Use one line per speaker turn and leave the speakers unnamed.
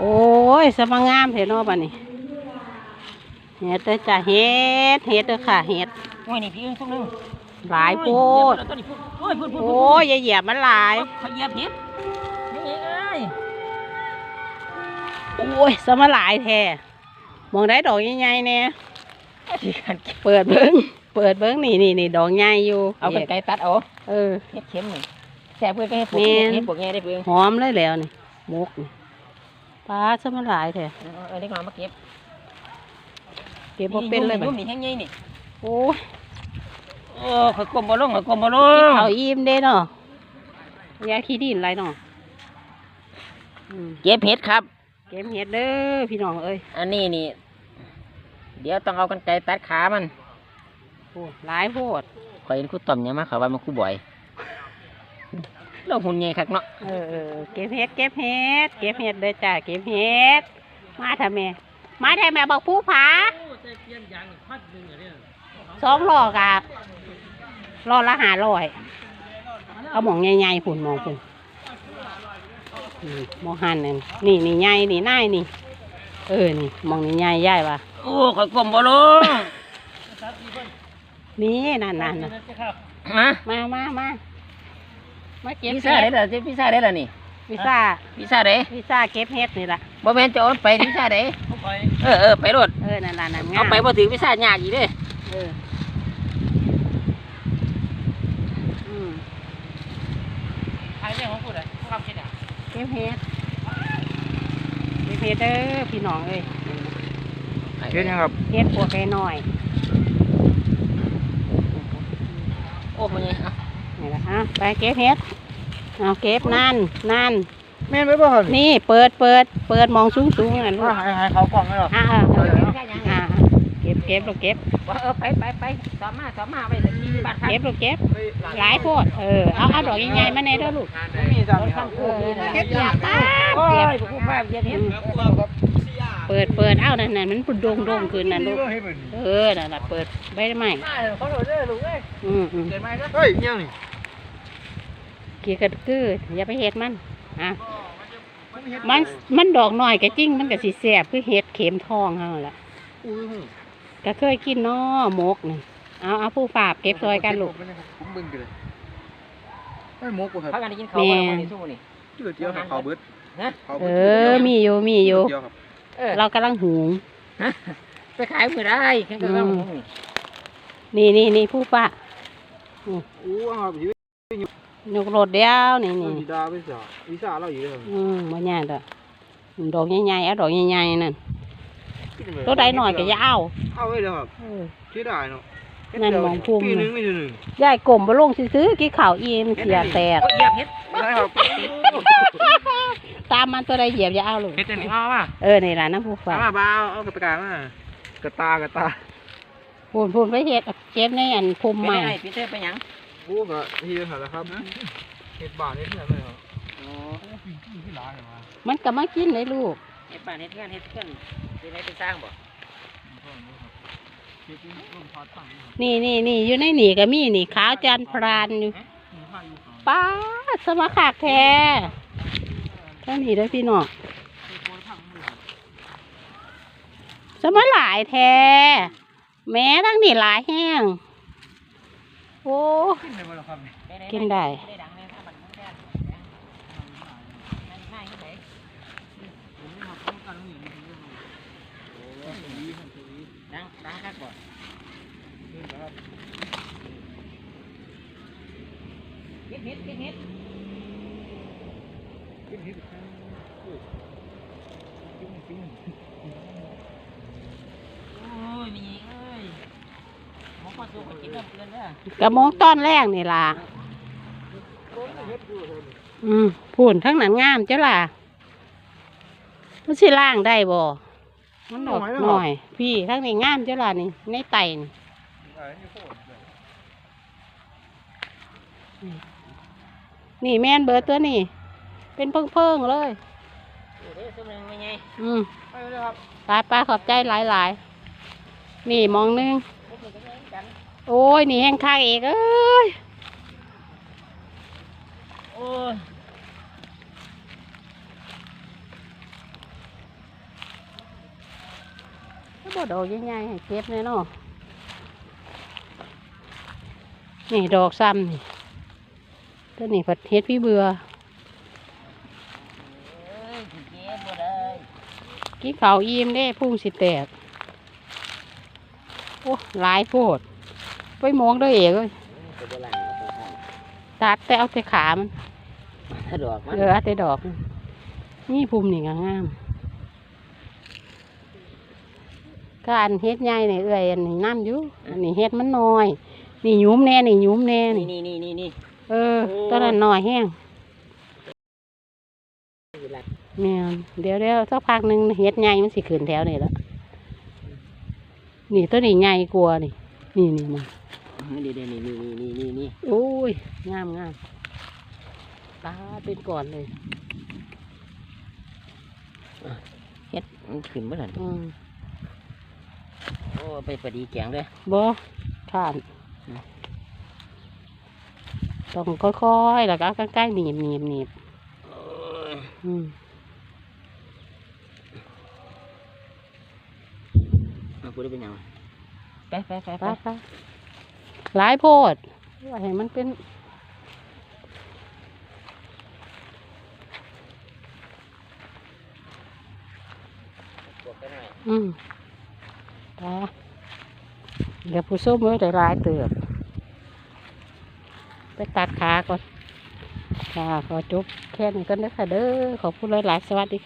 โอ้ยสมางามเห็นเนาะบัดนี้เฮ็ดเด้อจ้ะเฮ็ดเฮ็ดเด้อค่ะเฮ็ด
โอ้ยนี่พี่อึ้งทุกนึง
หลายโพด
ตัวนี้พูดโอ้ยพูดพูด
โอ้ยอย่าเหยียบมันหลาย
เขาเหยียบผิดนี่เอ้ย
โอ้ยสมาหลายแท้มองได้ดอกใหญ่ๆเนี่ย
ที่การเก็บ
เปิดเบิ้งเปิดเบิ้งนี่นี่นี่ดอกใหญ่อยู่
เอากันไกลตัดเอา
เออ
เห็ดเข็มนี่แซ่บเพื่อนก็เห็ดปวก
แม่น
เห็ดปวกไงได้เพื่อน
หอมเลยแล้วนี่มกนี่ ปลาสมาหลายแท้
เอาเอาเล็กน้อยมาเก็บ
เก็บบ่เป็นเลยบัด
ยุ่มนี่แห้งใหญ่นี่
โอ้ย
โอ้ข่อยกลมบ่ลงข่อยกลมบ่ล
กิน
ง
ข้าวอิ่มเด้เนาะยาขี้ดินไรเนาะอืม
เก็บเห็ดครับ
เก็บเห็ดเด้อพี่น้องเอ้ย
อันนี้นี่ เดี๋ยวต้องเอากันไกลตัดขามัน
โอ้หลายโพด
ข่อยเห็นครูต่อมเนี่ยมาเขาว่ามันครูบ่อย เราหุ่นใหญ่คักเนาะ
เออเออเก็บเห็ดเก็บเห็ดเก็บเห็ดเด้อจ้าเก็บเห็ดมาทำแม่มาทำแม่บอกผู้ผาสองหลอกอะรอละหาร้อยเอาหมองใหญ่ๆผุนหมองผุนนี่หมองหันนั่นนี่นี่ใหญ่นี่น่ายนี่ เออนี่หมองนี่ใหญ่ใหญ่ปะ
โอ้ข่อยกลมบ่ลง
นี่นั่นนั่นน่ะ
ฮะ
มามามา มาเก็บ
พิซซ่าได้
เห็ด
ล่ะเจ๊พิซซ่าได้ล่ะนี่
พิซซ่า
พิซซ่าได้
พิซซ่าเก็บเห็ดนี่ล่ะ
บ่แม่นจะเอาไปพิซซ่าได้เออเออไปรถ
เออนั่นนั่นนั่นงาม
เอาไปบ่ถึงพิซซ่ายากอีกเด้
เอออืม
ทางเรื่องของกูได้ความคิดอะ
เก็บเห็ดเก็บเห็ดเด้อพี่น้องเอ้ย
เฮ็ดยังครับ
เห็ดปวกไก่น้อย
โอ้มันยังอะ
นี่แหละฮะ ไปเก็บเห็ดเอาเก็บนั่นนั่น
แม่นไว้บ่ครับ
นี่เปิดเปิดเปิดมองสูงสูงๆนั่นลูก
ว่าให้ให้เขากล่องไหมหรอ
อ่าเอออ่าเก็บเก็บลูกเก็บ
ว่าเออไปไปไปสอมมาสอมมาไปสักทีบ้านพัก
เก็บลูกเก็บหลายโพดเออเอาเอาดอกใหญ่ๆมาในเด้อลูก
มีจ้ะมีครับ
เออเก็บอยากป้า
โอ้
เก็บ
ยกูพาเย็นเห็น
เปิดเปิดเอ้านั่นนั่นมันปุ่นโดงโดงขึ้นนั่นลูก
ให้เปิด
เออนั่นน่ะเปิดใบไม้
มาเขาโดดเด้อลูกเอ้ย
อืมอืม
เกิดมาเด้อ
เฮ้ยยังนี่
เกี่ยกระกืออย่าไปเฮ็ดมันอะมันมันดอกน้อยก็จริงมันก็สิแซ่บคือเฮ็ดเข็มทองเฮาล่ะ
อุ้ย
ก็เคยกินเนาะหมกนี่เอาเอาผู้ฝากเก็บซอยกันลูก
ผมบึ้งกันเลยไม่มกกูครับ
พักกันได้กินข้าวมาวันนี้สู้นี่
จืดเดียวครับเขาเบิด
ฮะ
เขา
เอ
บิด
อมีอยู่มีอยู่
เดียวครับ
เออ
เรากำลังหุง
ไปขายมือได้แค่ก็ต้องนี่
นี่นี่นี่ผู้ฝาก
อู้ครับอยู่
ยกรถเดียวนี่นี่
วิดาวิสาวิสาเราอยู่เลย
อืมบ่ยากดอกดอกใหญ่ๆเอาดอกใหญ่ๆนั่นตัวใดหน่อยก็อย่าเอา
เอาไว้เลยครับ
เออ
ชื่อได้เนาะ
นั่นมองภูมิ
ปีนึงไม่ถึงหนึ่ง
ยายกลมบ่ลงซื้อๆกี่ข่าวอีมเสียแตก
เหยียบเฮ็ด
ได้ครับ
ตามมันตัวใดเหยียบอย่าเอาลูก
เฮ็ดอันนี้เอามา
เออนี่ล่ะนะผู้ฝาก
เอามาบ้าเอากระตากมากระตากระตา
พูนพูนไปเฮ็ดเก็บในอันภูมิ
ไม่
ใหม่
ได้พี่เต้ไปหยัง
อู้กะที่เท่าไหร่ครับเห็ดบาทเห็ดเท่าไหร่ครับ
อ๋อ
ที่ร้านเหรอ
มันก็มากินเลยลูก
เฮ็ดบ้านเฮ็ดงานเฮ็ดเกินสิได้ไปสร้างบ่
นี่นี่นี่อยู่ในนี่ก็มีนี่ขาวจันทร์พรานอยู่ป้าดสมาขากแท้เท่านี้เด้อพี่น้องสมาหลายแท้แม้ทั้งนี่หลายแห้ง โอ้
ขึ้นไปบนหรอครับ
กินได้
ได้ดังเลยถ้าบัดมันแซ่บง่ายๆเฮ็ดได้ดังดังคักบ่เฮ็ดเฮ็ดเฮ็ดเฮ็ดโอ้ยมีเอ้ยหมอ ก็สู้กับกินเริ่มเกินเด้อก
ระมองต้อนแรกนี่ล่ะ อืมพูนทั้งนั้นงามเจ้าล่ะมันสิล่างได้บ่มันดอกหน่อย พี่ทั้งนี้งามเจ้าล่ะนี่ในไตนี่นี่แม่นเบิดตัวนี่ เป็นเพิ่งเพิ่งๆเลย
เดี๋ยวซุ่มนึงไม่ไง
อืม
ไปเลยครับ
ไปไปขอบใจหลายๆนี่มองหนึง
เฮ็ดนี่ก็ยังกัน
โอ้ย นี่แห้งข้างเอกเอ้ย
โอ้ย
ดอกใหญ่ๆให้เก็บเลยเนาะนี่ดอกซ้ำนี่ตัวนี้ผัดเฮ็ดพี่เบื่อ
เอ้ยสิเก็บบ่ได้
กินข้าวอิ่มเด้พุ่งสิแตก โอ้หลายโพด ไปมองด้วยเองเลย
ไปบ่ล่างก็บ่ทัน
ตัดแต่เอาแต่ขามัน
ถ้าดอกมัน
เออเอาแต่ดอกมันนี่พุ่มนี่ก็งามก็อันเฮ็ดใหญ่นี่เอ้อยอันนี้น้ำอยู่อันนี้เฮ็ดมันน้อย นี่หยุ้มแน่นี่หยุ้มแน่
นี่
นี่
นี่นี่นี่นี่
เออตอนนั้นน้อยแห้ง
อยู่หลัก
แม่นเดี๋ยวเดี๋ยวสักพักหนึ่งเฮ็ดใหญ่มันสิขึ้นแถวนี่ละนี่ตัวนี้ใหญ่กว่านี่ นี่นี่นี่
นี่เด้นี่นี่นี่นี่นี่นี่
โอ้ยงามงามตาเป็นก่อนเลย
เฮ็ดมันขึ้นบ่ทัน
อืม
โอ้ไปปดีแกงเด้อ
บ่ผ่านต้องค่อยๆแล้วก็เอาใกล้ๆหนีบหนีบหนีบ
โอ้ย
อืม
เอากูได้เป็นหยังไปไปไป
ไป
ไป
ไปหลายโพดว่าให้มันเป็น
บวกไปหน่อย
อืมตาเดี๋ยวผู้ส้มไว้ได้หลายเติบไปตัดขาก่อนค่ะขอจบแค่นี้ก็นนะคะเด้อขอบคุณหลายๆสวัสดีค่ะ